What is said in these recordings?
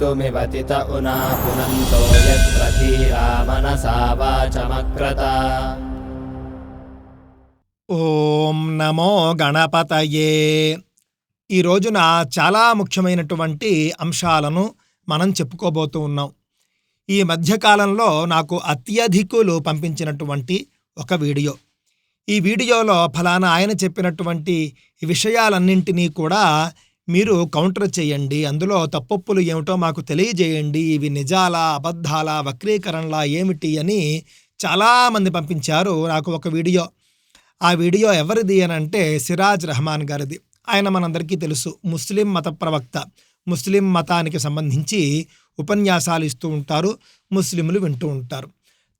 मृत्युमिवतित उना पुनन्तो यत्र धीरा मनसा वाचमक्रता ఓం నమో గణపతయే ఈ రోజున చాలా ముఖ్యమైనటువంటి అంశాలను మనం చెప్పుకోబోతూ ఉన్నాం ఈ మధ్యకాలంలో నాకు అత్యధికులు పంపించినటువంటి ఒక వీడియో ఈ వీడియోలో ఫలానా ఆయన చెప్పినటువంటి ఈ విషయాలన్నింటినీ కూడా మీరు కౌంటర్ చేయండి. అందులో తప్పొప్పులు ఏమిటో మాకు తెలియజేయండి. ఇవి నిజాలా అబద్ధాలా వక్రీకరణలా ఏమిటి అని చాలామంది పంపించారు. నాకు ఒక వీడియో. ఆ వీడియో ఎవరిది అని అంటే సిరాజ్ రెహమాన్ గారిది. ఆయన మనందరికీ తెలుసు. ముస్లిం మత ప్రవక్త. ముస్లిం మతానికి సంబంధించి ఉపన్యాసాలు ఇస్తూ ఉంటారు. ముస్లింలు వింటూ ఉంటారు.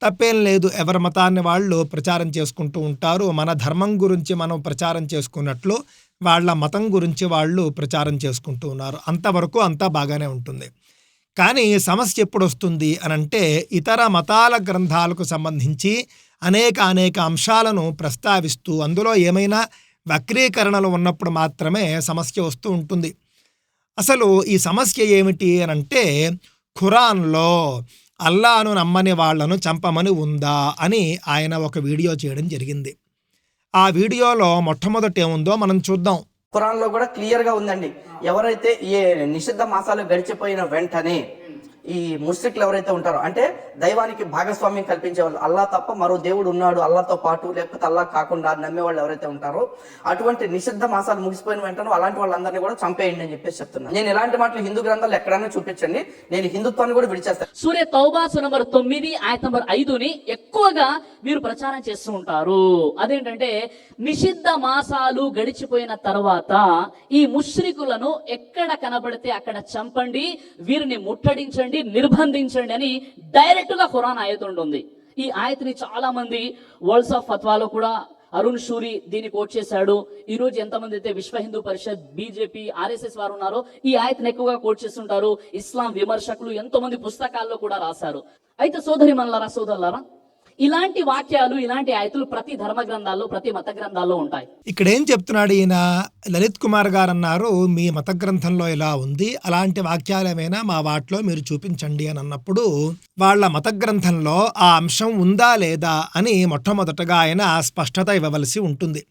తప్పేం లేదు. ఎవరి మతాన్ని వాళ్ళు ప్రచారం చేసుకుంటూ ఉంటారు. మన ధర్మం గురించి మనం ప్రచారం చేసుకున్నట్లు వాళ్ళ మతం గురించి వాళ్ళు ప్రచారం చేసుకుంటూ ఉన్నారు. అంతవరకు అంతా బాగానే ఉంటుంది. కానీ సమస్య ఎప్పుడు వస్తుంది అని అంటే ఇతర మతాల గ్రంథాలకు సంబంధించి అనేక అనేక అంశాలను ప్రస్తావిస్తూ అందులో ఏమైనా వక్రీకరణలు ఉన్నప్పుడు మాత్రమే సమస్య వస్తూ ఉంటుంది. అసలు ఈ సమస్య ఏమిటి అని అంటే ఖురాన్లో అల్లాను నమ్మని వాళ్ళను చంపమని ఉందా అని ఆయన ఒక వీడియో చేయడం జరిగింది. ఆ వీడియోలో మొట్టమొదట ఏముందో మనం చూద్దాం. ఖురాన్లో కూడా క్లియర్గా ఉందండి. ఎవరైతే ఈ నిషిద్ధ మాసాలు గడిచిపోయిన వెంటనే ఈ ముస్లిక్లు ఎవరైతే ఉంటారో అంటే దైవానికి భాగస్వామ్యం కల్పించే వాళ్ళు అల్లా తప్ప మరో దేవుడు ఉన్నాడు అల్లాతో పాటు లేకపోతే అల్లా కాకుండా నమ్మే వాళ్ళు ఎవరైతే ఉంటారో అటువంటి నిషిద్ధ మాసాలు ముగిసిపోయిన వెంటనే అలాంటి వాళ్ళందరినీ కూడా చంపేయండి అని చెప్పేసి చెప్తున్నాను నేను ఇలాంటి మాటలు హిందూ గ్రంథాలు ఎక్కడైనా చూపించండి నేను హిందుత్వాన్ని కూడా విడిచేస్తాను. సూర్య తౌబాసు నంబర్ తొమ్మిది ఆయన నంబర్ ఐదుని ఎక్కువగా మీరు ప్రచారం చేస్తూ ఉంటారు. అదేంటంటే నిషిద్ధ మాసాలు గడిచిపోయిన తర్వాత ఈ ముష్రికులను ఎక్కడ కనబడితే అక్కడ చంపండి వీరిని ముట్టడించండి నిర్బంధించండి అని డైరెక్ట్గా ఖురాన్ ఆయత ఉంటుంది ఈ ఆయతని చాలా మంది వరల్డ్స్ ఆఫ్ ఫత్వాలో కూడా అరుణ్ షూరి దీన్ని కోట్ చేశాడు. ఈ రోజు ఎంతమంది అయితే విశ్వ హిందూ పరిషత్ బీజేపీ ఆర్ఎస్ఎస్ వారు ఉన్నారో ఈ ఆయతను ఎక్కువగా కోట్ చేస్తుంటారు. ఇస్లాం విమర్శకులు ఎంతో మంది పుస్తకాల్లో కూడా రాశారు. అయితే సోదరి మనలారా సోదరులారా ఇలాంటి వాక్యాలు ఇలాంటి ఆయతులు ప్రతి ధర్మ గ్రంథాల్లో ప్రతి మత గ్రంథాల్లో ఉంటాయి. ఇక్కడ ఏం చెప్తున్నాడు ఈయన? లలిత్ కుమార్ గారు అన్నారు మీ మత గ్రంథంలో ఇలా ఉంది అలాంటి వాక్యాలు ఏమైనా మా వాటిలో మీరు చూపించండి అని అన్నప్పుడు వాళ్ళ మత గ్రంథంలో ఆ అంశం ఉందా లేదా అని మొట్టమొదటగా ఆయన స్పష్టత ఇవ్వవలసి ఉంటుంది.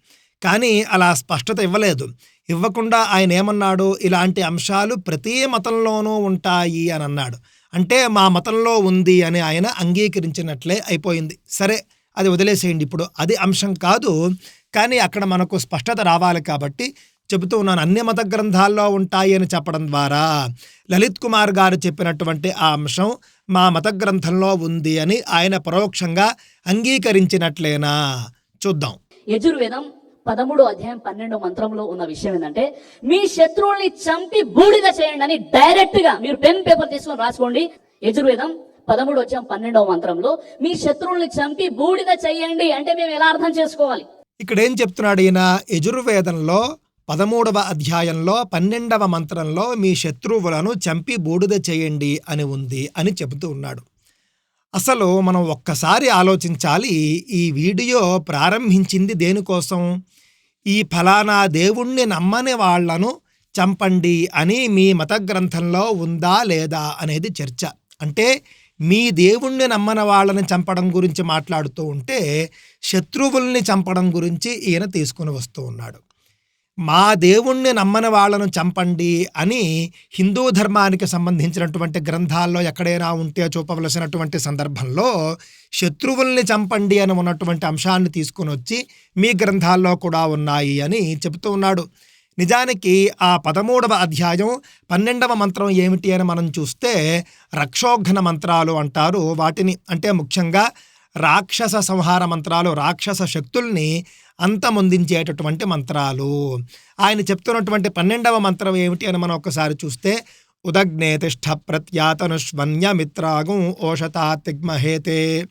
కానీ అలా స్పష్టత ఇవ్వలేదు. ఇవ్వకుండా ఆయన ఏమన్నాడు? ఇలాంటి అంశాలు ప్రతి మతంలోనూ ఉంటాయి అని అన్నాడు. అంటే మా మతంలో ఉంది అని ఆయన అంగీకరించినట్లే అయిపోయింది. సరే అది వదిలేసేయండి ఇప్పుడు. అది అంశం కాదు. కానీ అక్కడ మనకు స్పష్టత రావాలి కాబట్టి చెబుతూ ఉన్నాను. అన్ని మత గ్రంథాల్లో ఉంటాయి అని చెప్పడం ద్వారా లలిత్ కుమార్ గారు చెప్పినటువంటి ఆ అంశం మా మత గ్రంథంలో ఉంది అని ఆయన పరోక్షంగా అంగీకరించినట్లేనా? చూద్దాం. యజుర్వేదం పదమూడు అధ్యాయం పన్నెండో మంత్రంలో ఉన్న విషయం ఏంటంటే మీ శత్రువుల్ని చంపి బూడిద చేయండి అని డైరెక్ట్గా మీరు పెన్ పేపర్ తీసుకొని రాసుకోండి. యజుర్వేదం పదమూడు వచ్చాం పన్నెండవ మంత్రంలో మీ శత్రువుల్ని చంపి బూడిద చేయండి అంటే మేము ఎలా అర్థం చేసుకోవాలి? ఇక్కడ ఏం చెప్తున్నాడు ఈయన? యజుర్వేదంలో పదమూడవ అధ్యాయంలో పన్నెండవ మంత్రంలో మీ శత్రువులను చంపి బూడిద చేయండి అని ఉంది అని చెబుతూ ఉన్నాడు. అసలు మనం ఒక్కసారి ఆలోచించాలి ఈ వీడియో ప్రారంభించింది దేనికోసం? ఈ ఫలానా దేవుణ్ణి నమ్మని వాళ్ళను చంపండి అని మీ మత గ్రంథంలో ఉందా లేదా అనేది చర్చ. అంటే మీ దేవుణ్ణి నమ్మని వాళ్ళని చంపడం గురించి మాట్లాడుతూ ఉంటే శత్రువుల్ని చంపడం గురించి ఈయన తీసుకుని వస్తూ ఉన్నాడు. మా దేవుణ్ణి నమ్మని వాళ్ళను చంపండి అని హిందూ ధర్మానికి సంబంధించినటువంటి గ్రంథాల్లో ఎక్కడైనా ఉంటే చూపవలసినటువంటి సందర్భంలో శత్రువుల్ని చంపండి అని ఉన్నటువంటి అంశాన్ని తీసుకుని వచ్చి మీ గ్రంథాల్లో కూడా ఉన్నాయి అని చెబుతూ ఉన్నాడు. నిజానికి ఆ పదమూడవ అధ్యాయం పన్నెండవ మంత్రం ఏమిటి అని మనం చూస్తే రక్షోఘ్న మంత్రాలు అంటారు. వాటిని అంటే ముఖ్యంగా రాక్షస సంహార మంత్రాలు రాక్షస శక్తుల్ని అంతమొందించేటటువంటి మంత్రాలు. ఆయన చెప్తున్నటువంటి పన్నెండవ మంత్రం ఏమిటి అని మనం ఒకసారి చూస్తే ఉదగ్నే తిష్ట ప్రత్యాతనుష్వన్య మిత్రాగం ఓషతా తిగ్మహేతే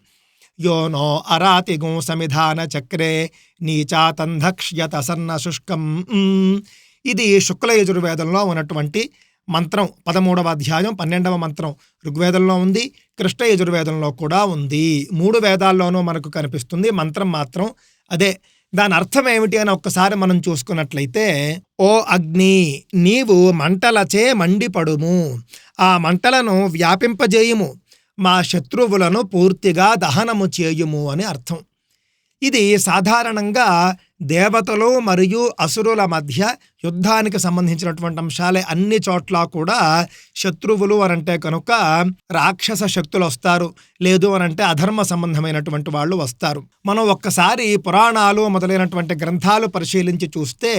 యో నో అరాతిగుం సమిధాన చక్రే నీచాతంధక్ష్యత సన్న శుష్కం. ఇది శుక్ల యజుర్వేదంలో ఉన్నటువంటి మంత్రం. పదమూడవ అధ్యాయం పన్నెండవ మంత్రం ఋగ్వేదంలో ఉంది కృష్ణ యజుర్వేదంలో కూడా ఉంది. మూడు వేదాల్లోనూ మనకు కనిపిస్తుంది మంత్రం మాత్రం అదే. దాని అర్థం ఏమిటి అని ఒక్కసారి మనం చూసుకున్నట్లయితే ఓ అగ్ని నీవు మంటలచే మండిపడుము. ఆ మంటలను వ్యాపింపజేయుము. మా శత్రువులను పూర్తిగా దహనము చేయుము అని అర్థం. ఇది సాధారణంగా దేవతలు మరియు అసురుల మధ్య యుద్ధానికి సంబంధించినటువంటి అంశాలే. అన్ని చోట్ల కూడా శత్రువులు అనంటే కనుక రాక్షస శక్తులు వస్తారు. లేదు అనంటే అధర్మ సంబంధమైనటువంటి వాళ్ళు వస్తారు. మనం ఒక్కసారి పురాణాలు మొదలైనటువంటి గ్రంథాలు పరిశీలించి చూస్తే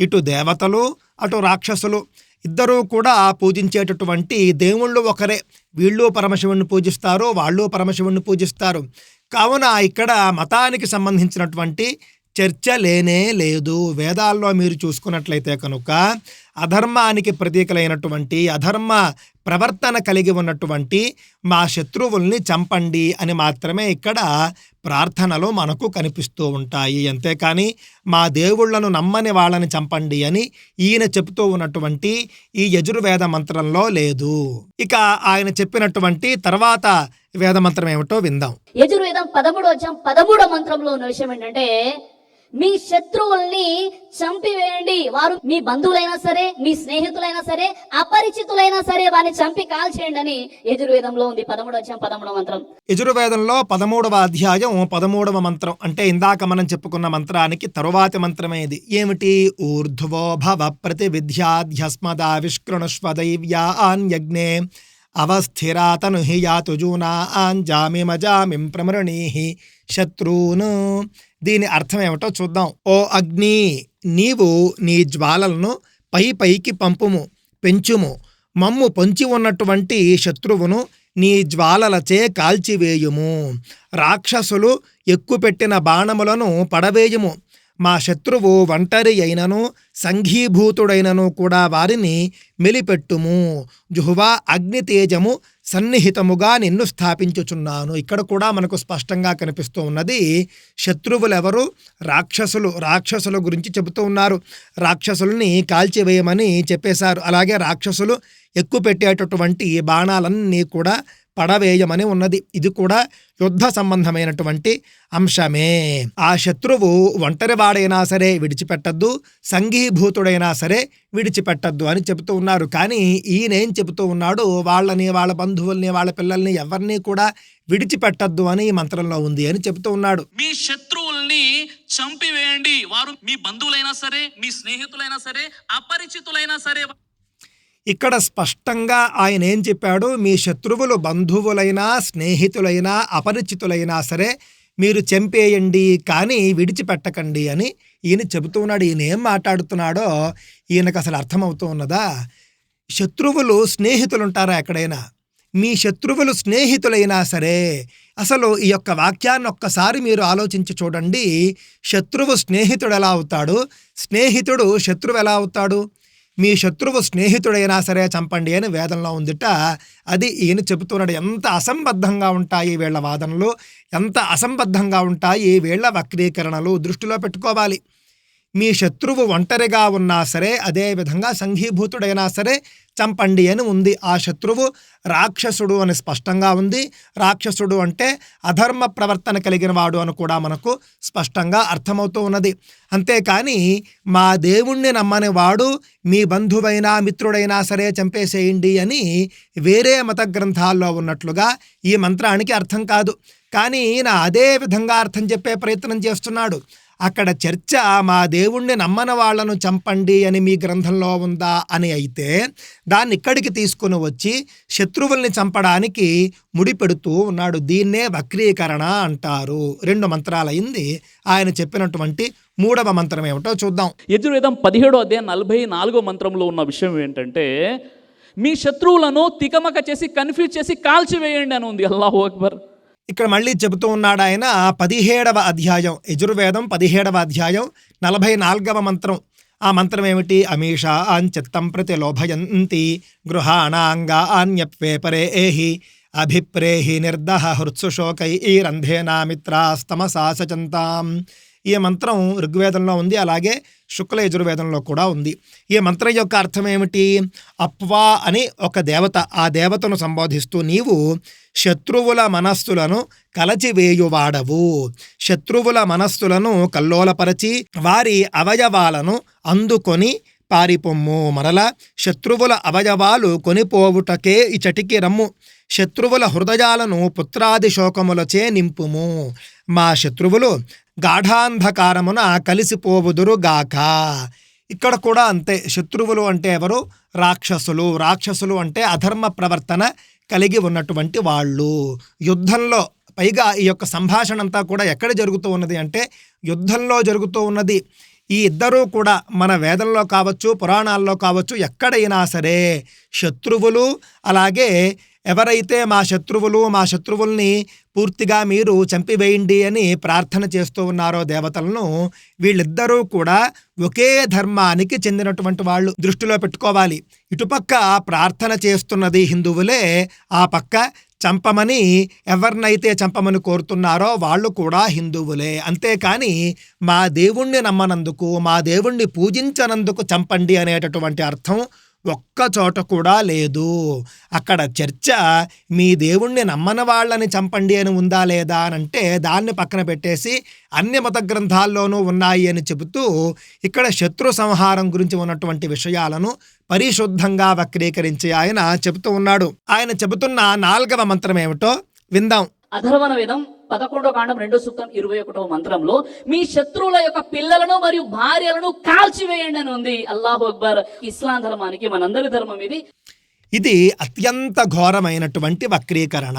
ఇటు దేవతలు అటు రాక్షసులు ఇద్దరూ కూడా పూజించేటటువంటి దేవుళ్ళు ఒకరే. వీళ్ళు పరమశివుణ్ణి పూజిస్తారు వాళ్ళు పరమశివుణ్ణి పూజిస్తారు. కావున ఇక్కడ మతానికి సంబంధించినటువంటి చర్చ లేనే లేదు. వేదాల్లో మీరు చూసుకున్నట్లయితే కనుక అధర్మానికి ప్రతీకలైనటువంటి అధర్మ ప్రవర్తన కలిగి ఉన్నటువంటి మా శత్రువుల్ని చంపండి అని మాత్రమే ఇక్కడ ప్రార్థనలు మనకు కనిపిస్తూ ఉంటాయి. అంతేకాని మా దేవుళ్ళను నమ్మని వాళ్ళని చంపండి అని ఈయన చెబుతూ ఉన్నటువంటి ఈ యజుర్వేద మంత్రంలో లేదు. ఇక ఆయన చెప్పినటువంటి తర్వాత వేద మంత్రం ఏమిటో విందాం. యజుర్వేదం పదమూడో అధ్యాయం పదమూడో మంత్రంలో ఉన్న విషయం ఏంటంటే మీ శత్రువుల్ని చంపివేయండి. వారు మీ బంధువులైనా సరే మీ స్నేహితులైనా సరే అపరిచితులైనా సరే వారిని చంపి కాల్చేయండి అని యజుర్వేదంలో ఉంది పదమూడో అధ్యాయం పదమూడో మంత్రం. యజుర్వేదంలో పదమూడవ అధ్యాయం పదమూడవ మంత్రం అంటే ఇందాక మనం చెప్పుకున్న మంత్రానికి తరువాతి మంత్రమే ఇది. ఏమిటి? ఊర్ధ్వో భవ ప్రతి విద్యాధ్యస్మదావిష్కృణుష్వ దైవ్యాన్యజ్ఞే. అవస్థిరాతను హి యాతు జూనాంజామిమజామిం ప్రమరణీహి శత్రూను. దీని అర్థం ఏమిటో చూద్దాం. ఓ అగ్ని నీవు నీ జ్వాలలను పై పైకి పంపుము పెంచుము. మమ్ము పొంచి ఉన్నటువంటి శత్రువును నీ జ్వాలలచే కాల్చివేయుము. రాక్షసులు ఎక్కుపెట్టిన బాణములను పడవేయుము. మా శత్రువు ఒంటరి అయినను సంఘీభూతుడైనను కూడా వారిని మెలిపెట్టుము. జుహువా అగ్ని తేజము సన్నిహితముగా నిన్ను స్థాపించుచున్నాను. ఇక్కడ కూడా మనకు స్పష్టంగా కనిపిస్తూ ఉన్నది శత్రువులెవరు? రాక్షసులు రాక్షసుల గురించి చెబుతూ ఉన్నారు. రాక్షసుల్ని కాల్చివేయమని చెప్పేశారు. అలాగే రాక్షసులు ఎక్కువ పెట్టేటటువంటి బాణాలన్నీ కూడా పడవేయమని ఉన్నది. ఇది కూడా యుద్ధ సంబంధమైనటువంటి అంశమే. ఆ శత్రువు ఒంటరివాడైనా సరే విడిచిపెట్టద్దు సంఘీభూతుడైనా సరే విడిచిపెట్టద్దు అని చెబుతూ ఉన్నారు. కానీ ఈయనేం చెబుతూ ఉన్నాడు? వాళ్ళని వాళ్ళ బంధువుల్ని వాళ్ళ పిల్లల్ని ఎవరిని కూడా విడిచిపెట్టద్దు అని ఈ మంత్రంలో ఉంది అని చెబుతూ ఉన్నాడు. మీ శత్రువుల్ని చంపివేయండి. వారు మీ బంధువులైనా సరే మీ స్నేహితులైనా సరే అపరిచితులైనా సరే ఇక్కడ స్పష్టంగా ఆయన ఏం చెప్పాడు? మీ శత్రువులు బంధువులైనా స్నేహితులైనా అపరిచితులైనా సరే మీరు చంపేయండి కానీ విడిచిపెట్టకండి అని ఈయన చెబుతున్నాడు ఈయన ఏం మాట్లాడుతున్నాడో ఈయనకు అసలు అర్థమవుతూ ఉన్నదా? శత్రువులు స్నేహితులు ఉంటారా ఎక్కడైనా? మీ శత్రువులు స్నేహితులైనా సరే అసలు ఈ యొక్క వాక్యాన్ని ఒక్కసారి మీరు ఆలోచించి చూడండి. శత్రువు స్నేహితుడు ఎలా అవుతాడు? స్నేహితుడు శత్రువు ఎలా అవుతాడు? మీ శత్రువు స్నేహితుడైనా సరే చంపండి అని వేదంలో ఉందిట. అది ఈయన చెబుతున్నాడు. ఎంత అసంబద్ధంగా ఉంటాయి వీళ్ళ వాదనలు ఎంత అసంబద్ధంగా ఉంటాయి వీళ్ళ వక్రీకరణలు దృష్టిలో పెట్టుకోవాలి. మీ శత్రువు ఒంటరిగా ఉన్నా సరే అదే విధంగా సంఘీభూతుడైనా సరే చంపండి అని ఉంది ఆ శత్రువు. రాక్షసుడు అని స్పష్టంగా ఉంది. రాక్షసుడు అంటే అధర్మ ప్రవర్తన కలిగిన వాడు అని కూడా మనకు స్పష్టంగా అర్థమవుతూ ఉన్నది. అంతేకాని మా దేవుణ్ణి నమ్మని వాడు మీ బంధువైనా మిత్రుడైనా సరే చంపేసేయండి అని వేరే మత గ్రంథాల్లో ఉన్నట్లుగా ఈ మంత్రానికి అర్థం కాదు. కానీ ఈయన అదే విధంగా అర్థం చెప్పే ప్రయత్నం చేస్తున్నాడు. అక్కడ చర్చ మా దేవుణ్ణి నమ్మని వాళ్ళను చంపండి అని మీ గ్రంథంలో ఉందా అని అయితే దాన్ని ఇక్కడికి తీసుకుని వచ్చి శత్రువుల్ని చంపడానికి ముడిపెడుతూ ఉన్నాడు. దీన్నే వక్రీకరణ అంటారు. రెండు మంత్రాలైంది ఆయన చెప్పినటువంటి మూడవ మంత్రం ఏమిటో చూద్దాం. యజుర్వేదం పదిహేడో అధ్యాయం నలభై నాలుగో మంత్రంలో ఉన్న విషయం ఏంటంటే మీ శత్రువులను తికమక చేసి కన్ఫ్యూజ్ చేసి కాల్చివేయండి అని ఉంది. అల్లాహు అక్బర్. ఇక్కడ మళ్ళీ చెబుతూ ఉన్నాడు ఆయన పదిహేడవ అధ్యాయం యజుర్వేదం పదిహేడవ అధ్యాయం నలభై నాలుగవ మంత్రం. ఆ మంత్రం ఏమిటి? అమీష చిత్తం ప్రతి లోభయంతి గృహాణాంగా ఆన్యప్వే పరే ఏహి అభిప్రేహి నిర్దహ హృత్సుశోకై ఈ రంధేనా మిత్రాస్తమసా సాసచంతాం ఈ మంత్రం ఋగ్వేదంలో ఉంది అలాగే శుక్ల యజుర్వేదంలో కూడా ఉంది. ఈ మంత్రం యొక్క అర్థం ఏమిటి? అప్వా అని ఒక దేవత ఆ దేవతను సంబోధిస్తూ నీవు శత్రువుల మనస్సులను కలచివేయువాడవు. శత్రువుల మనస్సులను కల్లోలపరచి వారి అవయవాలను అందుకొని పారిపొమ్ము. మరల శత్రువుల అవయవాలు కొనిపోవుటకే ఇచటికి రమ్ము. శత్రువుల హృదయాలను పుత్రాది శోకములచే నింపుము. మా శత్రువులు గాఢాంధకారమున కలిసిపోవుదురుగాక ఇక్కడ కూడా అంతే. శత్రువులు అంటే ఎవరు? రాక్షసులు. రాక్షసులు అంటే అధర్మ ప్రవర్తన కలిగి ఉన్నటువంటి వాళ్ళు. యుద్ధంలో పైగా ఈ యొక్క సంభాషణ అంతా కూడా ఎక్కడ జరుగుతూ ఉన్నది అంటే యుద్ధంలో జరుగుతూ ఉన్నది. ఈ ఇద్దరూ కూడా మన వేదంలో కావచ్చు పురాణాల్లో కావచ్చు ఎక్కడైనా సరే శత్రువులు అలాగే ఎవరైతే మా శత్రువులు మా శత్రువుల్ని పూర్తిగా మీరు చంపివేయండి అని ప్రార్థన చేస్తూ ఉన్నారో దేవతలను వీళ్ళిద్దరూ కూడా ఒకే ధర్మానికి చెందినటువంటి వాళ్ళు దృష్టిలో పెట్టుకోవాలి. ఇటుపక్క ప్రార్థన చేస్తున్నది హిందువులే ఆ పక్క చంపమని ఎవరినైతే చంపమని కోరుతున్నారో వాళ్ళు కూడా హిందువులే. అంతేకాని మా దేవుణ్ణి నమ్మనందుకు మా దేవుణ్ణి పూజించనందుకు చంపండి అనేటటువంటి అర్థం ఒక్క చోట కూడా లేదు. అక్కడ చర్చ మీ దేవుణ్ణి నమ్మని వాళ్ళని చంపండి అని ఉందా లేదా అని అంటే దాన్ని పక్కన పెట్టేసి అన్ని మత గ్రంథాల్లోనూ ఉన్నాయి అని చెబుతూ ఇక్కడ శత్రు సంహారం గురించి ఉన్నటువంటి విషయాలను పరిశుద్ధంగా వక్రీకరించి ఆయన చెబుతూ ఉన్నాడు. ఆయన చెబుతున్న నాలుగవ మంత్రం ఏమిటో విందాం. అధర్వణ వేదం పదకొండో కాండం రెండో సూక్తం ఇరవై ఒకటో మంత్రంలో మీ శత్రువుల యొక్క పిల్లలను మరియు భార్యలను కాల్చివేయండి అని ఉంది. అల్లాహు అక్బర్ ఇస్లాం ధర్మానికి మనందరి ధర్మం ఇది. ఇది అత్యంత ఘోరమైనటువంటి వక్రీకరణ.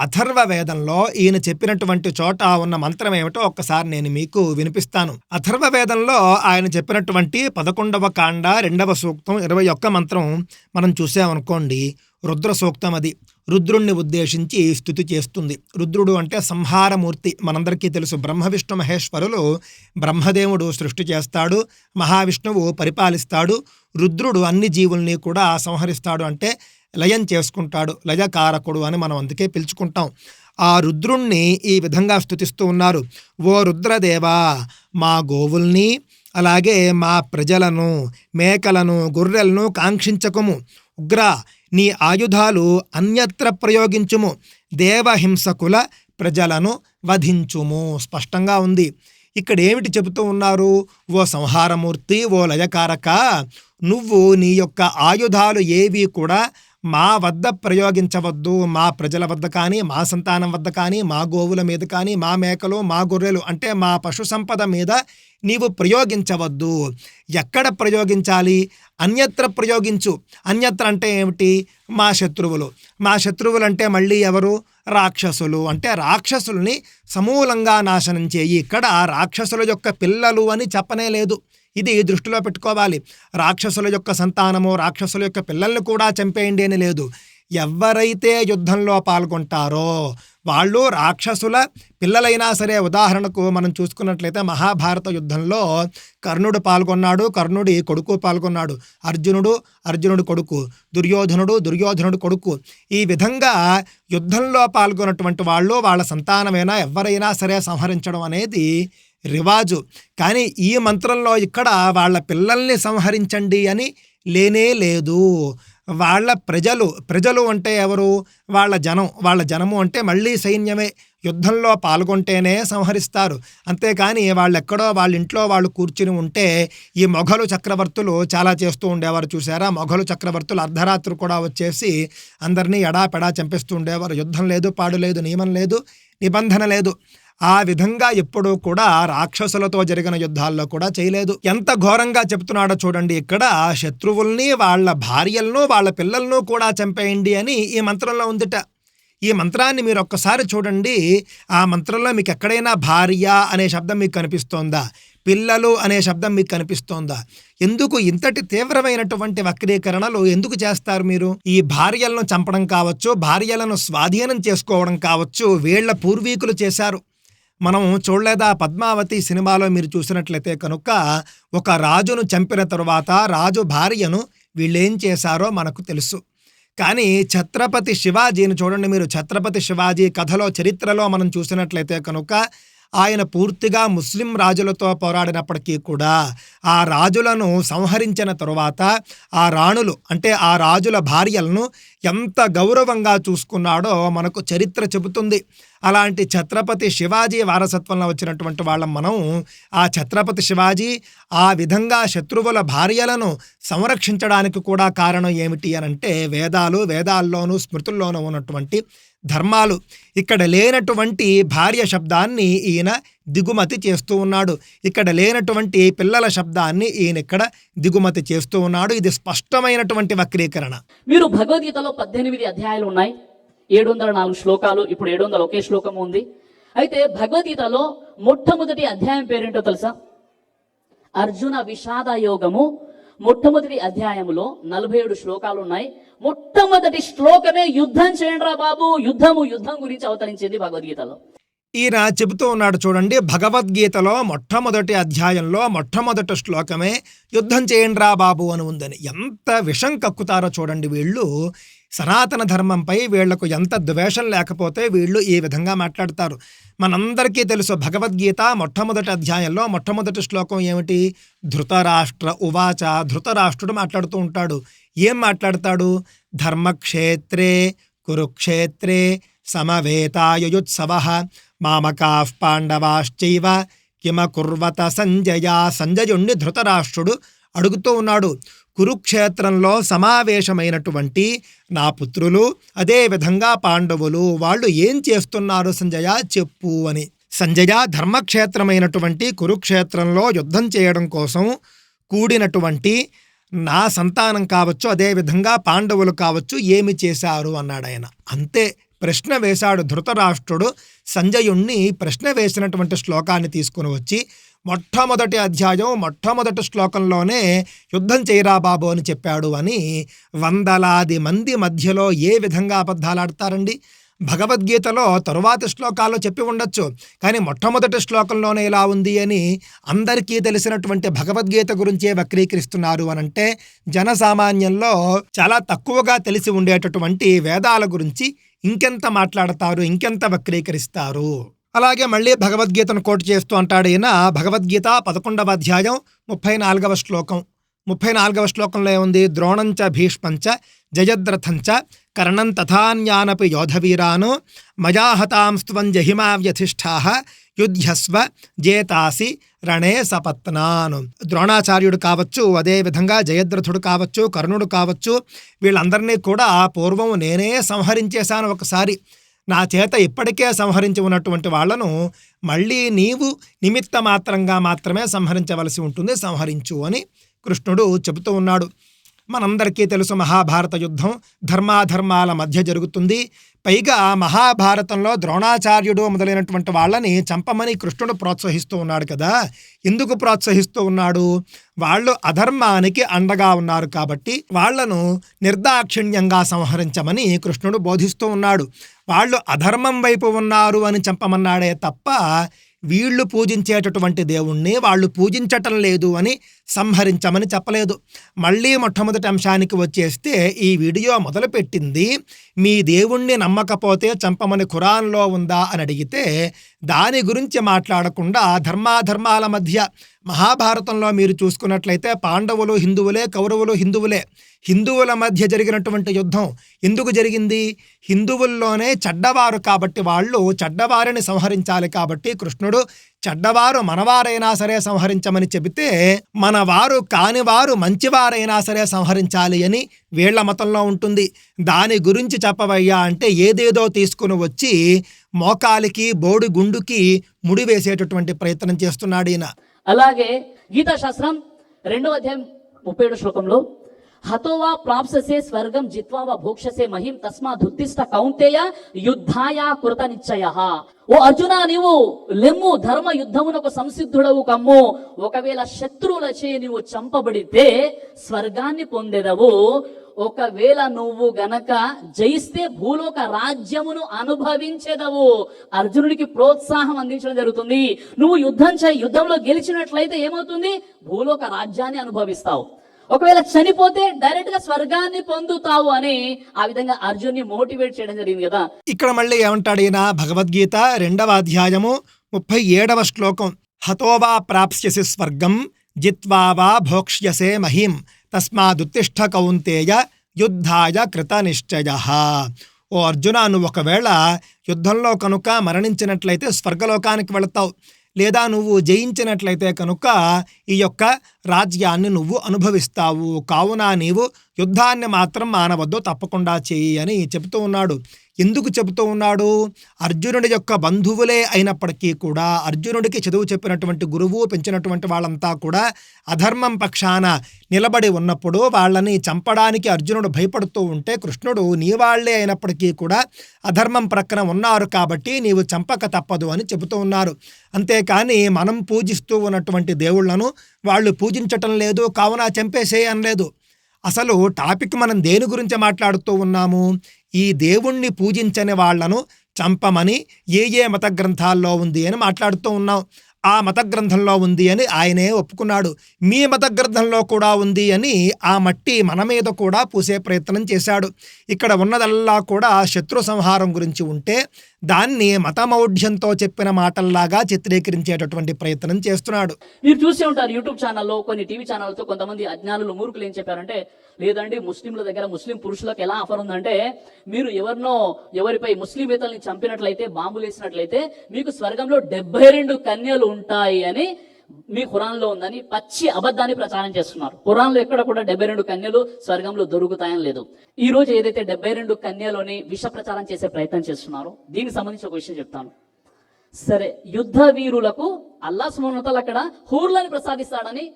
అథర్వ వేదంలో ఈయన చెప్పినటువంటి చోట ఉన్న మంత్రం ఏమిటో ఒక్కసారి నేను మీకు వినిపిస్తాను. అథర్వ వేదంలో ఆయన చెప్పినటువంటి పదకొండవ కాండ రెండవ సూక్తం ఇరవై ఒక్క మంత్రం మనం చూసామనుకోండి రుద్ర సూక్తం అది. రుద్రుణ్ణి ఉద్దేశించి స్థుతి చేస్తుంది. రుద్రుడు అంటే సంహారమూర్తి. మనందరికీ తెలుసు బ్రహ్మ విష్ణు మహేశ్వరులు బ్రహ్మదేవుడు సృష్టి చేస్తాడు మహావిష్ణువు పరిపాలిస్తాడు రుద్రుడు అన్ని జీవుల్ని కూడా సంహరిస్తాడు అంటే లయం చేసుకుంటాడు. లయకారకుడు అని మనం అందుకే పిలుచుకుంటాం. ఆ రుద్రుణ్ణి ఈ విధంగా స్థుతిస్తూ ఉన్నారు. ఓ రుద్రదేవా మా గోవుల్ని అలాగే మా ప్రజలను మేకలను గొర్రెలను కాంక్షించకము. ఉగ్ర నీ ఆయుధాలు అన్యత్ర ప్రయోగించుము. దేవహింసకుల ప్రజలను వధించుము. స్పష్టంగా ఉంది. ఇక్కడ ఏమిటి చెబుతూ ఉన్నారు? ఓ సంహారమూర్తి ఓ లయకారక నువ్వు నీ యొక్క ఆయుధాలు ఏవి కూడా మా వద్ద ప్రయోగించవద్దు మా ప్రజల వద్ద కానీ మా సంతానం వద్ద కానీ మా గోవుల మీద కానీ మా మేకలు మా గొర్రెలు అంటే మా పశు సంపద మీద నీవు ప్రయోగించవద్దు. ఎక్కడ ప్రయోగించాలి? అన్యత్ర ప్రయోగించు. అన్యత్ర అంటే ఏమిటి? మా శత్రువులు. మా శత్రువులు అంటే మళ్ళీ ఎవరు? రాక్షసులు. అంటే రాక్షసుల్ని సమూలంగా నాశనం చేయి. ఇక్కడ రాక్షసుల యొక్క పిల్లలు అని చెప్పనే లేదు. ఇది దృష్టిలో పెట్టుకోవాలి. రాక్షసుల యొక్క సంతానము రాక్షసుల యొక్క పిల్లల్ని కూడా చంపేయండి అని లేదు. ఎవరైతే యుద్ధంలో పాల్గొంటారో వాళ్ళు రాక్షసుల పిల్లలైనా సరే ఉదాహరణకు మనం చూసుకున్నట్లయితే మహాభారత యుద్ధంలో కర్ణుడు పాల్గొన్నాడు కర్ణుడి కొడుకు పాల్గొన్నాడు. అర్జునుడు అర్జునుడు కొడుకు. దుర్యోధనుడు దుర్యోధనుడు కొడుకు. ఈ విధంగా యుద్ధంలో పాల్గొన్నటువంటి వాళ్ళు వాళ్ళ సంతానమైనా ఎవరైనా సరే సంహరించడం అనేది రివాజు. కానీ ఈ మంత్రంలో ఇక్కడ వాళ్ళ పిల్లల్ని సంహరించండి అని లేనే లేదు. వాళ్ళ ప్రజలు ప్రజలు అంటే ఎవరు? వాళ్ళ జనం వాళ్ళ జనము అంటే మళ్ళీ సైన్యమే. యుద్ధంలో పాల్గొంటేనే సంహరిస్తారు. అంతేకాని వాళ్ళెక్కడో వాళ్ళ ఇంట్లో వాళ్ళు కూర్చుని ఉంటే ఈ మొఘలు చక్రవర్తులు చాలా చేస్తూ ఉండేవారు చూసారా మొఘలు చక్రవర్తులు అర్ధరాత్రి కూడా వచ్చేసి అందరినీ ఎడాపెడా చంపేస్తూ ఉండేవారు. యుద్ధం లేదు పాడు లేదు నియమం లేదు నిబంధన లేదు. ఆ విధంగా ఎప్పుడూ కూడా రాక్షసులతో జరిగిన యుద్ధాల్లో కూడా చేయలేదు. ఎంత ఘోరంగా చెప్తున్నాడో చూడండి. ఇక్కడ శత్రువుల్ని వాళ్ళ భార్యలను వాళ్ళ పిల్లలను కూడా చంపేయండి అని ఈ మంత్రంలో ఉందిట. ఈ మంత్రాన్ని మీరు ఒక్కసారి చూడండి. ఆ మంత్రంలో మీకు ఎక్కడైనా భార్య అనే శబ్దం మీకు కనిపిస్తోందా? పిల్లలు అనే శబ్దం మీకు కనిపిస్తోందా? ఎందుకు ఇంతటి తీవ్రమైనటువంటి వక్రీకరణలు ఎందుకు చేస్తారు మీరు? ఈ భార్యలను చంపడం కావచ్చు భార్యలను స్వాధీనం చేసుకోవడం కావచ్చు వీళ్ళ పూర్వీకులు చేశారు. మనం చూడలేదా? పద్మావతి సినిమాలో మీరు చూసినట్లయితే కనుక ఒక రాజును చంపిన తరువాత రాజు భార్యను వీళ్ళేం చేశారో మనకు తెలుసు. కానీ ఛత్రపతి శివాజీని చూడండి మీరు. ఛత్రపతి శివాజీ కథలో చరిత్రలో మనం చూసినట్లయితే కనుక ఆయన పూర్తిగా ముస్లిం రాజులతో పోరాడినప్పటికీ కూడా ఆ రాజులను సంహరించిన తరువాత ఆ రాణులు అంటే ఆ రాజుల భార్యలను ఎంత గౌరవంగా చూసుకున్నాడో మనకు చరిత్ర చెబుతుంది. అలాంటి ఛత్రపతి శివాజీ వారసత్వంలో వచ్చినటువంటి వాళ్ళం మనం ఆ ఛత్రపతి శివాజీ ఆ విధంగా శత్రువుల భార్యలను సంరక్షించడానికి కూడా కారణం ఏమిటి అని అంటే వేదాలు వేదాల్లోనూ స్మృతుల్లోనూ ఉన్నటువంటి ధర్మాలు. ఇక్కడ లేనటువంటి భార్య శబ్దాన్ని ఈయన దిగుమతి చేస్తూ ఉన్నాడు. ఇక్కడ లేనటువంటి పిల్లల శబ్దాన్ని ఈయన ఇక్కడ దిగుమతి చేస్తూ ఉన్నాడు. ఇది స్పష్టమైనటువంటి వక్రీకరణ. మీరు భగవద్గీతలో పద్దెనిమిది అధ్యాయాలు ఉన్నాయి. ఏడు వందల నాలుగు శ్లోకాలు. ఇప్పుడు ఏడు వందల ఒకే శ్లోకం ఉంది. అయితే భగవద్గీతలో మొట్టమొదటి అధ్యాయం పేరేంటో తెలుసా? అర్జున విషాద యోగము మొట్టమొదటి అధ్యాయములో నలభై ఏడు శ్లోకాలు ఉన్నాయి మొట్టమొదటి శ్లోకమే యుద్ధం చేయండి రా బాబు. యుద్ధము యుద్ధం గురించి అవతరించింది భగవద్గీతలో. ఈయన చెబుతూ ఉన్నాడు చూడండి భగవద్గీతలో మొట్టమొదటి అధ్యాయంలో మొట్టమొదటి శ్లోకమే యుద్ధం చేయండిరా బాబు అని ఉందని. ఎంత విషం కక్కుతారో చూడండి వీళ్ళు. సనాతన ధర్మంపై వీళ్ళకు ఎంత ద్వేషం లేకపోతే వీళ్ళు ఈ విధంగా మాట్లాడతారు. మనందరికీ తెలుసు భగవద్గీత మొట్టమొదటి అధ్యాయంలో మొట్టమొదటి శ్లోకం ఏమిటి? ధృతరాష్ట్ర ఉవాచ. ధృతరాష్ట్రుడు మాట్లాడుతూ ఉంటాడు. ఏం మాట్లాడతాడు? ధర్మక్షేత్రే కురుక్షేత్రే సమవేతాయుత్సవ మామకా పాండవాశ్చైవ కిమ కుర్వత సంజయ. సంజయుణ్ణి ధృతరాష్ట్రుడు అడుగుతూ ఉన్నాడు. కురుక్షేత్రంలో సమావేశమైనటువంటి నా పుత్రులు అదే విధంగా పాండవులు వాళ్ళు ఏం చేస్తున్నారు సంజయ చెప్పు అని. సంజయ ధర్మక్షేత్రమైనటువంటి కురుక్షేత్రంలో యుద్ధం చేయడం కోసం కూడినటువంటి నా సంతానం కావచ్చు అదేవిధంగా పాండవులు కావచ్చు ఏమి చేశారు అన్నాడు ఆయన. అంతే ప్రశ్న వేశాడు ధృతరాష్ట్రుడు. సంజయుణ్ణి ప్రశ్న వేసినటువంటి శ్లోకాన్ని తీసుకుని వచ్చి మొట్టమొదటి అధ్యాయం మొట్టమొదటి శ్లోకంలోనే యుద్ధం చేయరా బాబు అని చెప్పాడు అని వందలాది మంది మధ్యలో ఏ విధంగా అబద్ధాలాడతారండి భగవద్గీతలో తరువాతి శ్లోకాల్లో చెప్పి ఉండొచ్చు. కానీ మొట్టమొదటి శ్లోకంలోనే ఇలా ఉంది అని అందరికీ తెలిసినటువంటి భగవద్గీత గురించే వక్రీకరిస్తున్నారు అనంటే జనసామాన్యంలో చాలా తక్కువగా తెలిసి ఉండేటటువంటి వేదాల గురించి ఇంకెంత మాట్లాడతారు ఇంకెంత వక్రీకరిస్తారు? అలాగే మళ్ళీ భగవద్గీతను కోట్ చేస్తూ అంటాడు ఈయన భగవద్గీత పదకొండవ అధ్యాయం ముప్పై నాలుగవ శ్లోకం. ముప్పై నాలుగవ శ్లోకంలో ఏముంది? ద్రోణంచ భీష్మంచ జయద్రథంచ కర్ణం తథాన్యానపి యోధవీరాను మజాహతాం హతాంస్త్వం జహిమా వ్యధిష్ఠా యుధ్యస్వ జేతాసి రణే సపత్నాను. ద్రోణాచార్యుడు కావచ్చు అదేవిధంగా జయద్రథుడు కావచ్చు కర్ణుడు కావచ్చు వీళ్ళందరినీ కూడా పూర్వం నేనే సంహరించేశాను ఒకసారి. నా చేత ఇప్పటికే సంహరించి ఉన్నటువంటి వాళ్ళను మళ్ళీ నీవు నిమిత్త మాత్రంగా మాత్రమే సంహరించవలసి ఉంటుంది. సంహరించు అని కృష్ణుడు చెబుతూ ఉన్నాడు. మనందరికీ తెలుసు మహాభారత యుద్ధం ధర్మాధర్మాల మధ్య జరుగుతుంది. పైగా మహాభారతంలో ద్రోణాచార్యుడు మొదలైనటువంటి వాళ్ళని చంపమని కృష్ణుడు ప్రోత్సహిస్తూ ఉన్నాడు కదా. ఎందుకు ప్రోత్సహిస్తూ ఉన్నాడు? వాళ్ళు అధర్మానికి అండగా ఉన్నారు కాబట్టి వాళ్ళను నిర్దాక్షిణ్యంగా సంహరించమని కృష్ణుడు బోధిస్తూ ఉన్నాడు. వాళ్ళు అధర్మం వైపు ఉన్నారు అని చంపమన్నాడే తప్ప వీళ్ళు పూజించేటటువంటి దేవుణ్ణి వాళ్ళు పూజించటం లేదు అని సంహరించమని చెప్పలేదు. మళ్ళీ మొట్టమొదటి అంశానికి వచ్చేస్తే ఈ వీడియో మొదలుపెట్టింది మీ దేవుణ్ణి నమ్మకపోతే చంపమని ఖురాన్లో ఉందా? అని అడిగితే దాని గురించి మాట్లాడకుండా ధర్మాధర్మాల మధ్య మహాభారతంలో మీరు చూసుకున్నట్లయితే పాండవులు హిందువులే కౌరవులు హిందువులే. హిందువుల మధ్య జరిగినటువంటి యుద్ధం ఎందుకు జరిగింది? హిందువుల్లోనే చెడ్డవారు కాబట్టి వాళ్ళు చెడ్డవారిని సంహరించాలి కాబట్టి కృష్ణుడు చెడ్డవారు మనవారైనా సరే సంహరించమని చెబితే మనవారు కానివారు మంచివారైనా సరే సంహరించాలి అని వీళ్ళ మతంలో ఉంటుంది. దాని గురించి చెప్పవయ్యా అంటే ఏదేదో తీసుకుని వచ్చి మోకాలికి బోడి గుండుకి ముడి వేసేటటువంటి ప్రయత్నం చేస్తున్నాడు ఈయన. అలాగే గీతా శాస్త్రం రెండో అధ్యాయం ముప్పై ఏడు శ్లోకంలో హతోవా ప్రాప్ససే స్వర్గం జిత్వా భోక్షసే మహిం తస్మా దుర్తిష్ట కౌంతేయ యుద్ధాయ కృత నిశ్చయ ఓ అర్జున నీవు లెమ్ము ధర్మ యుద్ధమునకు సంసిద్ధుడవు కమ్ము. ఒకవేళ శత్రువులచే నీవు చంపబడితే స్వర్గాన్ని పొందెదవు. ఒకవేళ నువ్వు గనక జయిస్తే భూలోక రాజ్యమును అనుభవించేదవు. అర్జునుడికి ప్రోత్సాహం అందించడం జరుగుతుంది. నువ్వు యుద్ధం చేయి యుద్ధంలో గెలిచినట్లయితే ఏమవుతుంది? భూలోక రాజ్యాన్ని అనుభవిస్తావు. ఒకవేళ చనిపోతే డైరెక్ట్గా స్వర్గాన్ని పొందుతావు అని ఆ విధంగా అర్జున్ని మోటివేట్ చేయడం జరిగింది కదా. ఇక్కడ మళ్ళీ ఏమంటాడు ఈయన? భగవద్గీత రెండవ అధ్యాయము ముప్పై ఏడవ శ్లోకం. హతోవా ప్రాప్స్యసి స్వర్గం జిత్వా వా భోక్ష్యసే మహిం తస్మాదుత్తిష్ట కౌంతేయ యుద్ధాయ కృత నిశ్చయ. ఓ అర్జున నువ్వు ఒకవేళ యుద్ధంలో కనుక మరణించినట్లయితే స్వర్గలోకానికి వెళతావు. లేదా నువ్వు జయించినట్లయితే కనుక ఈ యొక్క రాజ్యాన్ని నువ్వు అనుభవిస్తావు. కావున నీవు యుద్ధాన్ని మాత్రం మానవద్దు. తప్పకుండా చేయి అని చెబుతూ ఉన్నాడు. ఎందుకు చెబుతూ ఉన్నాడు? అర్జునుడి యొక్క బంధువులే అయినప్పటికీ కూడా అర్జునుడికి చదువు చెప్పినటువంటి గురువు పెంచినటువంటి వాళ్ళంతా కూడా అధర్మం పక్షాన నిలబడి ఉన్నప్పుడు వాళ్ళని చంపడానికి అర్జునుడు భయపడుతూ ఉంటే కృష్ణుడు నీ వాళ్ళే అయినప్పటికీ కూడా అధర్మం ప్రక్కన ఉన్నారు కాబట్టి నీవు చంపక తప్పదు అని చెబుతూ ఉన్నారు. అంతేకాని మనం పూజిస్తూ ఉన్నటువంటి దేవుళ్ళను వాళ్ళు పూజించటం లేదు కావున చంపేసేయనలేదు అసలు టాపిక్ మనం దేని గురించి మాట్లాడుతూ ఉన్నాము? ఈ దేవుణ్ణి పూజించని వాళ్ళను చంపమని ఏ ఏ మత గ్రంథాల్లో ఉంది అని మాట్లాడుతూ ఉన్నాం. ఆ మత గ్రంథంలో ఉంది అని ఆయనే ఒప్పుకున్నాడు. మీ మత గ్రంథంలో కూడా ఉంది అని ఆ మట్టి మన మీద కూడా పూసే ప్రయత్నం చేశాడు. ఇక్కడ ఉన్నదల్లా కూడా శత్రు సంహారం గురించి ఉంటే దాన్ని మతమౌఢ్యంతో చెప్పిన మాటల్లాగా చిత్రీకరించేటటువంటి ప్రయత్నం చేస్తున్నాడు. మీరు చూసే ఉంటారు యూట్యూబ్ ఛానల్లో కొన్ని టీవీ ఛానల్తో కొంతమంది అజ్ఞానులు మూర్ఖులు ఏం చెప్పారంటే లేదండి ముస్లింల దగ్గర ముస్లిం పురుషులకు ఎలా ఆఫర్ ఉందంటే మీరు ఎవరినో ఎవరిపై ముస్లిమేతల్ని చంపినట్లయితే బాంబులు వేసినట్లయితే మీకు స్వర్గంలో డెబ్బై రెండు కన్యలు ఉంటాయి అని మీ ఖురాన్లో ఉందని పచ్చి అబద్ధాన్ని ప్రచారం చేస్తున్నారు. ఖురాన్లో ఎక్కడ కూడా డెబ్బై రెండు కన్యలు స్వర్గంలో దొరుకుతాయని లేదు. ఈ రోజు ఏదైతే డెబ్బై రెండు కన్యలోని విష ప్రచారం చేసే ప్రయత్నం చేస్తున్నారో దీనికి సంబంధించి ఒక విషయం చెప్తాను. సరే యుద్ధ వీరులకు అల్లా సుమనతలు అక్కడ హూర్లని ప్రసాదిస్తాడని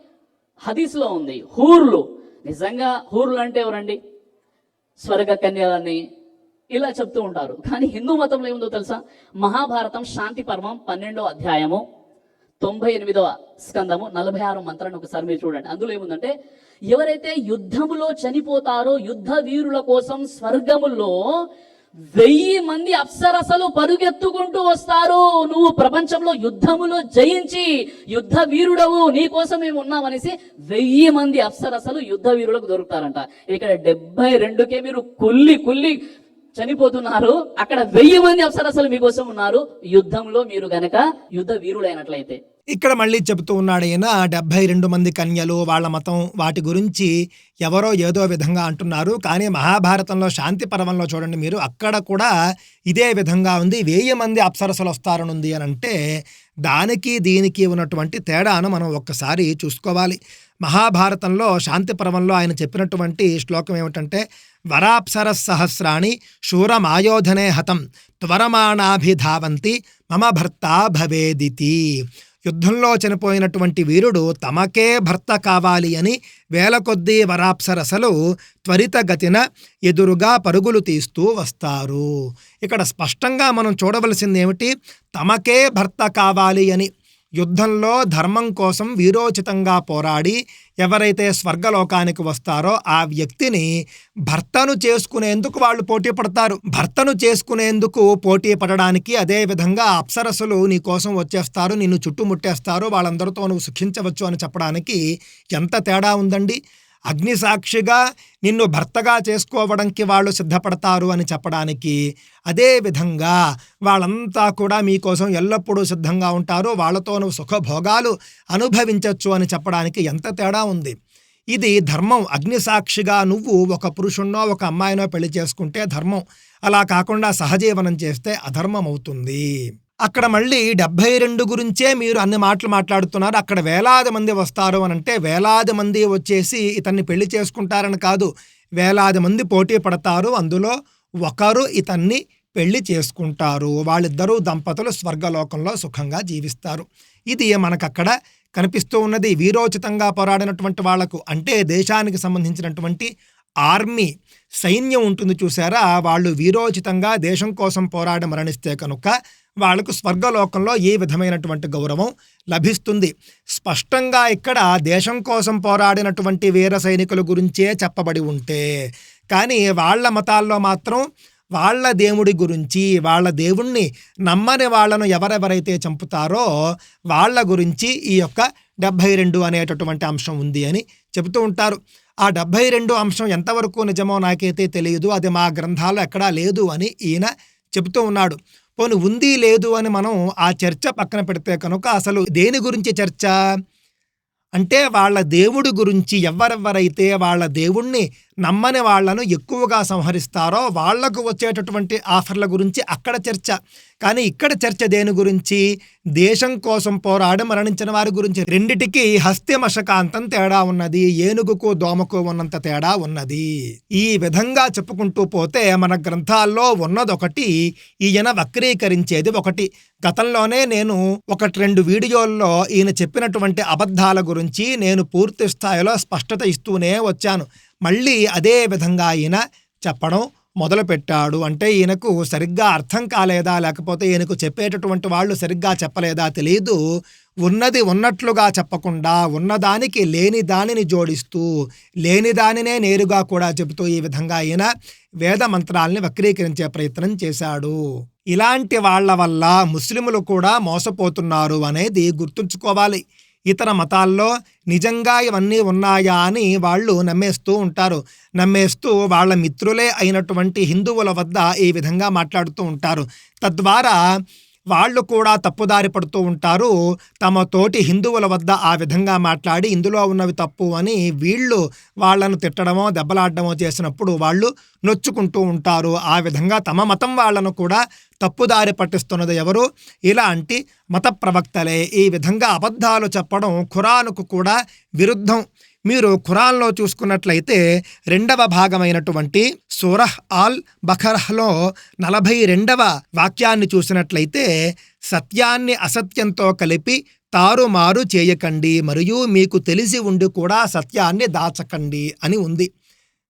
హదీస్లో ఉంది. హూర్లు. నిజంగా హూర్లు అంటే ఎవరండి? స్వర్గ కన్యలని ఇలా చెప్తూ ఉంటారు. కానీ హిందూ మతంలో ఏముందో తెలుసా? మహాభారతం శాంతి పర్వం పన్నెండో అధ్యాయము తొంభై ఎనిమిదవ స్కందము నలభై ఆరు మంత్రాన్ని ఒకసారి మీరు చూడండి. అందులో ఏముందంటే ఎవరైతే యుద్ధములో చనిపోతారో యుద్ధ వీరుల కోసం స్వర్గములో వెయ్యి మంది అప్సరసలు పరుగెత్తుకుంటూ వస్తారు. నువ్వు ప్రపంచంలో యుద్ధములో జయించి యుద్ధ వీరుడవు నీ కోసం మేము ఉన్నామనేసి వెయ్యి మంది అప్సరసలు యుద్ధ వీరులకు దొరుకుతారంట. ఇక్కడ డెబ్బై రెండుకే మీరు కుల్లి కుల్లి చనిపోతున్నారు. అక్కడ వెయ్యి మంది అప్సరసలు మీకోసం ఉన్నారు. యుద్ధంలో మీరు గనక యుద్ధ వీరుడైనట్లయితే ఇక్కడ మళ్ళీ చెబుతూ ఉన్నాడు ఈయన డెబ్భై రెండు మంది కన్యలు వాళ్ళ మతం వాటి గురించి ఎవరో ఏదో విధంగా అంటున్నారు. కానీ మహాభారతంలో శాంతి పర్వంలో చూడండి మీరు అక్కడ కూడా ఇదే విధంగా ఉంది. వెయ్యి మంది అప్సరసలు వస్తారనుంది అని అంటే దానికి దీనికి ఉన్నటువంటి తేడాను మనం ఒక్కసారి చూసుకోవాలి. మహాభారతంలో శాంతి పర్వంలో ఆయన చెప్పినటువంటి శ్లోకం ఏమిటంటే వరాప్సర సహస్రాణి శూరమాయోధనే హతం త్వరమాణాభిధావంతి మమ భర్త భవేదితి. యుద్ధంలో చనిపోయినటువంటి వీరుడు తమకే భర్త కావాలి అని వేల కొద్దీ వరాప్సరసలు త్వరితగతిన ఎదురుగా పరుగులు తీస్తూ వస్తారు. ఇక్కడ స్పష్టంగా మనం చూడవలసింది ఏమిటి తమకే భర్త కావాలి అని యుద్ధంలో ధర్మం కోసం వీరోచితంగా పోరాడి ఎవరైతే స్వర్గలోకానికి వస్తారో ఆ వ్యక్తిని భర్తను చేసుకునేందుకు వాళ్ళు పోటీ పడతారు. భర్తను చేసుకునేందుకు పోటీ పడడానికి అదే విధంగా అప్సరసులు నీ కోసం వచ్చేస్తారు నిన్ను చుట్టుముట్టేస్తారు వాళ్ళందరితో నువ్వు సుఖించవచ్చు అని చెప్పడానికి ఎంత తేడా ఉందండి? అగ్నిసాక్షిగా నిన్ను భర్తగా చేసుకోవడానికి వాళ్ళు సిద్ధపడతారు అని చెప్పడానికి అదేవిధంగా వాళ్ళంతా కూడా మీకోసం ఎల్లప్పుడూ సిద్ధంగా ఉంటారు. వాళ్ళతో నువ్వు సుఖభోగాలు అనుభవించవచ్చు అని చెప్పడానికి ఎంత తేడా ఉంది? ఇది ధర్మం. అగ్నిసాక్షిగా నువ్వు ఒక పురుషున్నో ఒక అమ్మాయినో పెళ్ళి చేసుకుంటే ధర్మం. అలా కాకుండా సహజీవనం చేస్తే అధర్మం అవుతుంది అక్కడ మళ్ళీ డెబ్బై రెండు గురించే మీరు అన్ని మాటలు మాట్లాడుతున్నారు. అక్కడ వేలాది మంది వస్తారు అని అంటే వేలాది మంది వచ్చేసి ఇతన్ని పెళ్ళి చేసుకుంటారని కాదు. వేలాది మంది పోటీ పడతారు. అందులో ఒకరు ఇతన్ని పెళ్ళి చేసుకుంటారు. వాళ్ళిద్దరూ దంపతులు స్వర్గలోకంలో సుఖంగా జీవిస్తారు. ఇది మనకక్కడ కనిపిస్తూ ఉన్నది. వీరోచితంగా పోరాడినటువంటి వాళ్ళకు అంటే దేశానికి సంబంధించినటువంటి ఆర్మీ సైన్యం ఉంటుంది చూసారా? వాళ్ళు వీరోచితంగా దేశం కోసం పోరాడి మరణిస్తే కనుక వాళ్ళకు స్వర్గలోకంలో ఏ విధమైనటువంటి గౌరవం లభిస్తుంది? స్పష్టంగా ఇక్కడ దేశం కోసం పోరాడినటువంటి వీర సైనికుల గురించే చెప్పబడి ఉంటే కానీ వాళ్ళ మతాల్లో మాత్రం వాళ్ళ దేవుడి గురించి వాళ్ళ దేవుణ్ణి నమ్మని వాళ్ళను ఎవరెవరైతే చంపుతారో వాళ్ళ గురించి ఈ యొక్క డెబ్భై రెండు అనేటటువంటి అంశం ఉంది అని చెబుతూ ఉంటారు. ఆ డెబ్భై రెండు అంశం ఎంతవరకు నిజమో నాకైతే తెలియదు. అది మా గ్రంథాలు ఎక్కడా లేదు అని ఈయన చెబుతూ ఉన్నాడు. పోను ఉంది లేదు అని మనం ఆ చర్చ పక్కన పెడితే కనుక అసలు దేని గురించి చర్చ? అంటే వాళ్ళ దేవుడి గురించి ఎవరెవరైతే వాళ్ళ దేవుణ్ణి నమ్మని వాళ్ళను ఎక్కువగా సంహరిస్తారో వాళ్ళకు వచ్చేటటువంటి ఆఫర్ల గురించి అక్కడ చర్చ. కానీ ఇక్కడ చర్చ దేని గురించి? దేశం కోసం పోరాడి మరణించిన వారి గురించి. రెండిటికి హస్తిమశకాంతం తేడా ఉన్నది ఏనుగుకు దోమకు ఉన్నంత తేడా ఉన్నది. ఈ విధంగా చెప్పుకుంటూ పోతే మన గ్రంథాల్లో ఉన్నదొకటి ఈయన వక్రీకరించేది ఒకటి. గతంలోనే నేను ఒకటి రెండు వీడియోల్లో ఈయన చెప్పినటువంటి అబద్ధాల గురించి నేను పూర్తి స్థాయిలో స్పష్టత ఇస్తూనే వచ్చాను. మళ్ళీ అదే విధంగా ఈయన చెప్పడం మొదలుపెట్టాడు. అంటే ఈయనకు సరిగ్గా అర్థం కాలేదా? లేకపోతే ఈయనకు చెప్పేటటువంటి వాళ్ళు సరిగ్గా చెప్పలేదా? తెలియదు ఉన్నది ఉన్నట్లుగా చెప్పకుండా ఉన్నదానికి లేని దానిని జోడిస్తూ లేని దానినే నేరుగా కూడా చెబుతూ ఈ విధంగా ఈయన వేద మంత్రాల్ని వక్రీకరించే ప్రయత్నం చేశాడు. ఇలాంటి వాళ్ళ వల్ల ముస్లిములు కూడా మోసపోతున్నారు అనేది గుర్తుంచుకోవాలి. ఇతర మతాల్లో నిజంగా ఇవన్నీ ఉన్నాయా అని వాళ్ళు నమ్మేస్తూ ఉంటారు. నమ్మేస్తూ వాళ్ళ మిత్రులే అయినటువంటి హిందువుల వద్ద ఈ విధంగా మాట్లాడుతూ ఉంటారు. తద్వారా వాళ్ళు కూడా తప్పుదారి పడుతూ ఉంటారు. తమ తోటి హిందువుల వద్ద ఆ విధంగా మాట్లాడి ఇందులో ఉన్నవి తప్పు అని వీళ్ళు వాళ్ళను తిట్టడమో దెబ్బలాడడమో చేసినప్పుడు వాళ్ళు నొచ్చుకుంటూ ఉంటారు. ఆ విధంగా తమ మతం వాళ్ళను కూడా తప్పుదారి పట్టిస్తున్నది ఎవరు? ఇలాంటి మత ప్రవక్తలే. ఈ విధంగా అబద్ధాలు చెప్పడం ఖురానుకు కూడా విరుద్ధం. మీరు ఖురాన్లో చూసుకున్నట్లయితే రెండవ భాగమైనటువంటి సూరహ్ ఆల్ బఖర్హ్లో నలభై రెండవ వాక్యాన్ని చూసినట్లయితే సత్యాన్ని అసత్యంతో కలిపి తారుమారు చేయకండి మరియు మీకు తెలిసి ఉండి కూడా సత్యాన్ని దాచకండి అని ఉంది.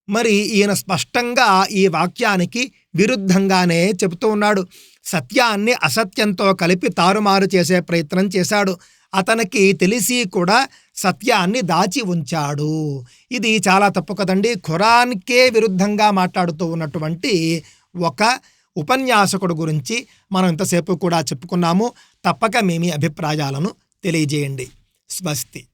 మరి ఈయన స్పష్టంగా ఈ వాక్యానికి విరుద్ధంగానే చెబుతూ ఉన్నాడు. సత్యాన్ని అసత్యంతో కలిపి తారుమారు చేసే ప్రయత్నం చేశాడు. అతనికి తెలిసి కూడా సత్యాన్ని దాచి ఉంచాడు. ఇది చాలా తప్పు కదండి. ఖురాన్కే విరుద్ధంగా మాట్లాడుతూ ఉన్నటువంటి ఒక ఉపన్యాసకుడు గురించి మనం ఇంతసేపు కూడా చెప్పుకున్నాము. తప్పక మీ అభిప్రాయాలను తెలియజేయండి. స్వస్తి.